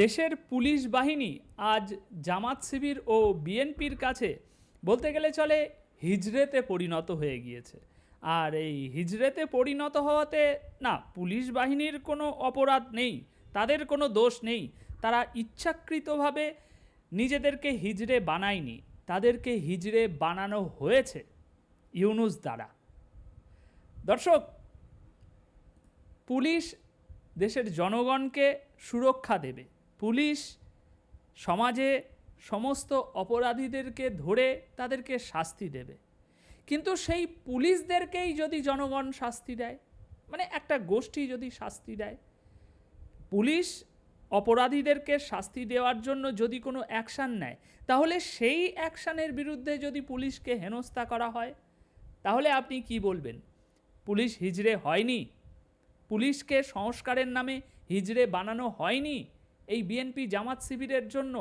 দেশের পুলিশ বাহিনী আজ জামাত শিবির ও বিএনপির কাছে বলতে গেলে চলে হিজড়েতে পরিণত হয়ে গিয়েছে। আর এই হিজড়েতে পরিণত হওয়াতে না, পুলিশ বাহিনীর কোনো অপরাধ নেই, তাদের কোনো দোষ নেই। তারা ইচ্ছাকৃতভাবে নিজেদেরকে হিজড়ে বানায়নি, তাদেরকে হিজড়ে বানানো হয়েছে ইউনুস দ্বারা। দর্শক, পুলিশ দেশের জনগণকে সুরক্ষা দেবে পুলিশ সমাজে সমস্ত অপরাধীদেরকে ধরে তাদেরকে শাস্তি দেবে। কিন্তু সেই পুলিশদেরকেই যদি জনগণ শাস্তি দেয় মানে একটা গোষ্ঠী যদি শাস্তি দেয়, পুলিশ অপরাধীদেরকে শাস্তি দেওয়ার জন্য যদি কোনো অ্যাকশান নেয়, তাহলে সেই অ্যাকশানের বিরুদ্ধে যদি পুলিশকে হেনস্থা করা হয়, তাহলে আপনি কি বলবেন? পুলিশ হিজড়ে হয়নি? পুলিশকে সংস্কারের নামে হিজড়ে বানানো হয়নি? এই বিএনপি জামাত শিবিরের জন্য।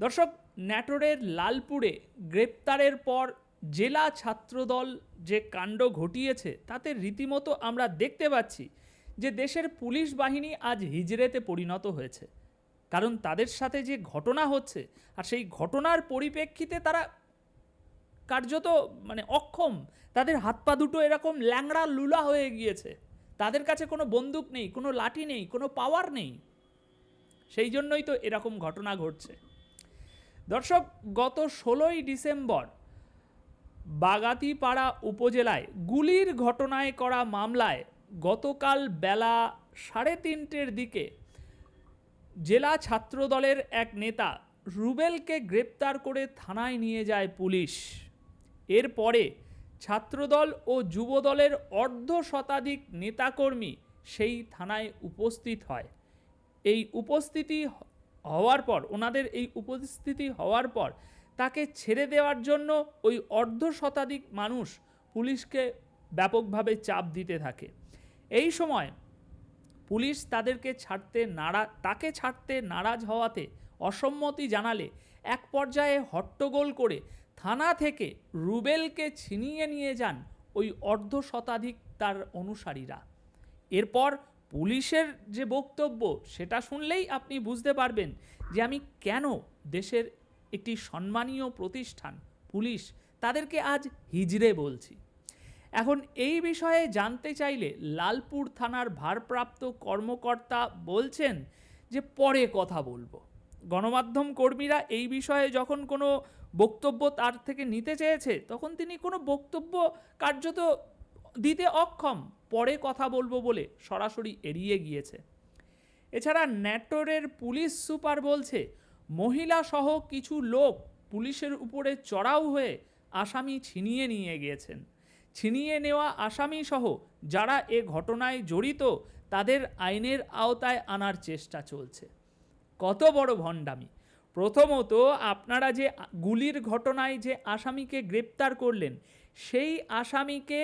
দর্শক, ন্যাটোরের লালপুরে গ্রেপ্তারের পর জেলা ছাত্রদল যে কাণ্ড ঘটিয়েছে, তাতে রীতিমতো আমরা দেখতে পাচ্ছি যে দেশের পুলিশ বাহিনী আজ হিজড়েতে পরিণত হয়েছে। কারণ তাদের সাথে যে ঘটনা হচ্ছে, আর সেই ঘটনার পরিপ্রেক্ষিতে তারা কার্যত মানে অক্ষম। তাদের হাত পা দুটো এরকম ল্যাংড়া লুলা হয়ে গিয়েছে। তাদের কাছে কোনো বন্দুক নেই, কোনো লাঠি নেই, কোনো পাওয়ার নেই। সেই জন্যই তো এরকম ঘটনা ঘটছে। দর্শক, গত ষোলোই ডিসেম্বর বাগাতিপাড়া উপজেলায় গুলির ঘটনায় করা মামলায় গতকাল বেলা সাড়ে তিনটের দিকে জেলা ছাত্রদলের এক নেতা রুবেলকে গ্রেপ্তার করে থানায় নিয়ে যায় পুলিশ। এরপরে ছাত্রদল ও যুবদলের অর্ধ শতাধিক নেতাকর্মী সেই থানায় উপস্থিত হয়। এই উপস্থিতি হওয়ার পর, ওনাদের এই উপস্থিতি হওয়ার পর তাকে ছেড়ে দেওয়ার জন্য ওই অর্ধ শতাধিক মানুষ পুলিশকে ব্যাপকভাবে চাপ দিতে থাকে। এই সময় পুলিশ তাদেরকে ছাড়তে নারা, তাকে ছাড়তে নারাজ হওয়াতে অসম্মতি জানালে এক পর্যায়ে হট্টগোল করে থানা থেকে রুবেলকে ছিনিয়ে নিয়ে যান ওই অর্ধ শতাধিক তার অনুসারীরা। এরপর পুলিশের যে বক্তব্য, সেটা শুনলেই আপনি বুঝতে পারবেন যে আমি কেন দেশের একটি সম্মানীয় প্রতিষ্ঠান, পুলিশ, তাদেরকে আজ হিজড়ে বলছি। এখন এই বিষয়ে জানতে চাইলে লালপুর থানার ভারপ্রাপ্ত কর্মকর্তা বলছেন যে পরে কথা বলব। গণমাধ্যম কর্মীরা এই বিষয়ে যখন কোনো বক্তব্য তার থেকে নিতে চেয়েছে, তখন তিনি কোনো বক্তব্য কার্যত দিতে অক্ষম। পরে কথা বলব বলে সরাসরি এড়িয়ে গিয়েছে। এছাড়া ন্যাটোরের পুলিশ সুপার বলছে, মহিলা সহ কিছু লোক পুলিশের উপরে চড়াও হয়ে আসামি ছিনিয়ে নিয়ে গিয়েছেন। ছিনিয়ে নেওয়া আসামি সহ যারা এ ঘটনায় জড়িত, তাদের আইনের আওতায় আনার চেষ্টা চলছে। কত বড় ভণ্ডামি। প্রথমত আপনারা যে গুলির ঘটনায় যে আসামিকে গ্রেপ্তার করলেন, সেই আসামিকে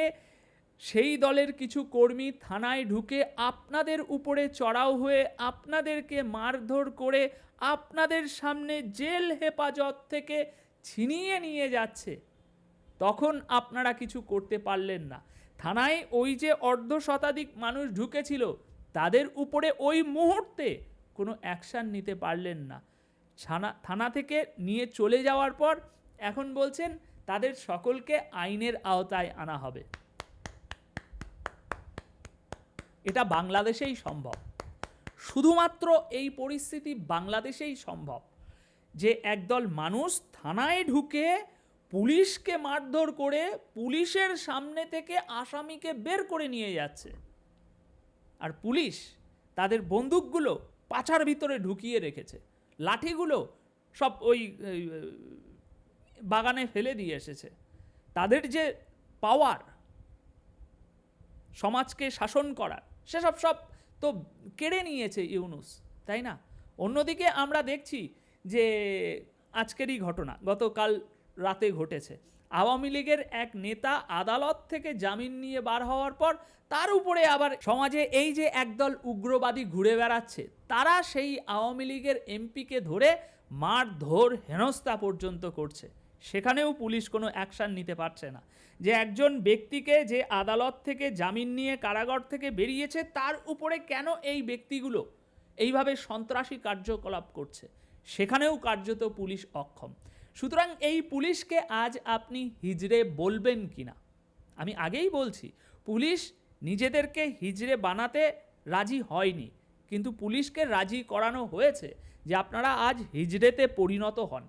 সেই দলের কিছু কর্মী থানায় ঢুকে আপনাদের উপরে চড়াও হয়ে আপনাদেরকে মারধর করে আপনাদের সামনে জেল হেফাজত থেকে ছিনিয়ে নিয়ে যাচ্ছে। তখন আপনারা কিছু করতে পারলেন না। থানায় ওই যে অর্ধ শতাধিক মানুষ ঢুকেছিল, তাদের উপরে ওই মুহূর্তে কোনো অ্যাকশান নিতে পারলেন না। থানা থানা থেকে নিয়ে চলে যাওয়ার পর এখন বলছেন তাদের সকলকে আইনের আওতায় আনা হবে। এটা বাংলাদেশেই সম্ভব। শুধুমাত্র এই পরিস্থিতি বাংলাদেশেই সম্ভব যে একদল মানুষ থানায় ঢুকে পুলিশকে মারধর করে পুলিশের সামনে থেকে আসামিকে বের করে নিয়ে যাচ্ছে। আর পুলিশ, তাদের বন্দুকগুলো পাছার ভিতরে ঢুকিয়ে রেখেছে। লাঠিগুলো সব ওই, বাগানে ফেলে দিয়ে এসেছে। তাদের যে পাওয়ার সমাজকে শাসন করার সেসব সব তো কেড়ে নিয়েছে ইউনুস তাই না? অন্যদিকে আমরা দেখছি যে আজকেরই ঘটনা গতকাল রাতে ঘটেছে। আওয়ামী লীগের এক নেতা আদালত থেকে জামিন নিয়ে বার হওয়ার পর তার উপরে আবার সমাজে এই যে একদল উগ্রবাদী ঘুরে বেড়াচ্ছে, তারা সেই আওয়ামী লীগের এমপিকে ধরে মারধর হেনস্থা পর্যন্ত করছে। সেখানেও পুলিশ কোনো অ্যাকশান নিতে পারছে না। যে একজন ব্যক্তিকে যে আদালত থেকে জামিন নিয়ে কারাগার থেকে বেরিয়েছে, তার উপরে কেন এই ব্যক্তিগুলো এইভাবে সন্ত্রাসী কার্যকলাপ করছে? সেখানেও কার্যত পুলিশ অক্ষম। সুতরাং এই পুলিশকে আজ আপনি হিজড়ে বলবেন কি না আমি আগেই বলছি, পুলিশ নিজেদেরকে হিজড়ে বানাতে রাজি হয়নি, কিন্তু পুলিশকে রাজি করানো হয়েছে যে আপনারা আজ হিজড়েতে পরিণত হন।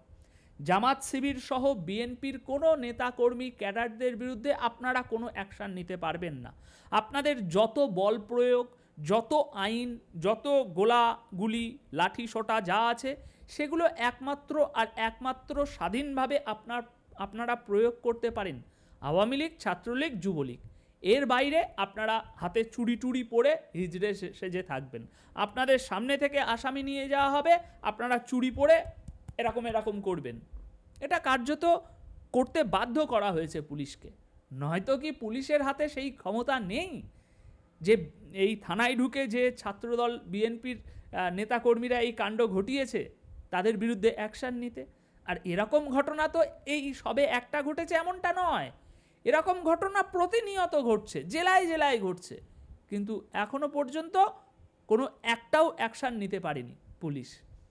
জামাত শিবির সহ বিএনপির কোনো নেতাকর্মী ক্যাডারদের বিরুদ্ধে আপনারা কোনো অ্যাকশান নিতে পারবেন না। আপনাদের যত বল প্রয়োগ যত আইন, যত গোলাগুলি লাঠি সোটা যা আছে, সেগুলো একমাত্র আর একমাত্র স্বাধীনভাবে আপনার, আপনারা প্রয়োগ করতে পারেন। আওয়ামী লীগ, ছাত্রলীগ, যুবলীগ। এর বাইরে আপনারা হাতে চুড়ি টুড়ি পরে হিজড়ে সেজে থাকবেন। আপনাদের সামনে থেকে আসামি নিয়ে যাওয়া হবে, আপনারা চুড়ি পরে এরকম এরকম করবেন। এটা কার্যত করতে বাধ্য করা হয়েছে পুলিশকে। নয়তো কি পুলিশের হাতে সেই ক্ষমতা নেই? যে এই থানায় ঢুকে যে ছাত্রদল, বিএনপির নেতাকর্মীরা এই কাণ্ড ঘটিয়েছে, তাদের বিরুদ্ধে অ্যাকশান নিতে। আর এরকম ঘটনা তো এই সবে একটা ঘটেছে এমনটা নয়। এরকম ঘটনা প্রতিনিয়ত ঘটছে, জেলায় জেলায় ঘটছে। কিন্তু এখনও পর্যন্ত কোনো একটাও অ্যাকশান নিতে পারেনি পুলিশ।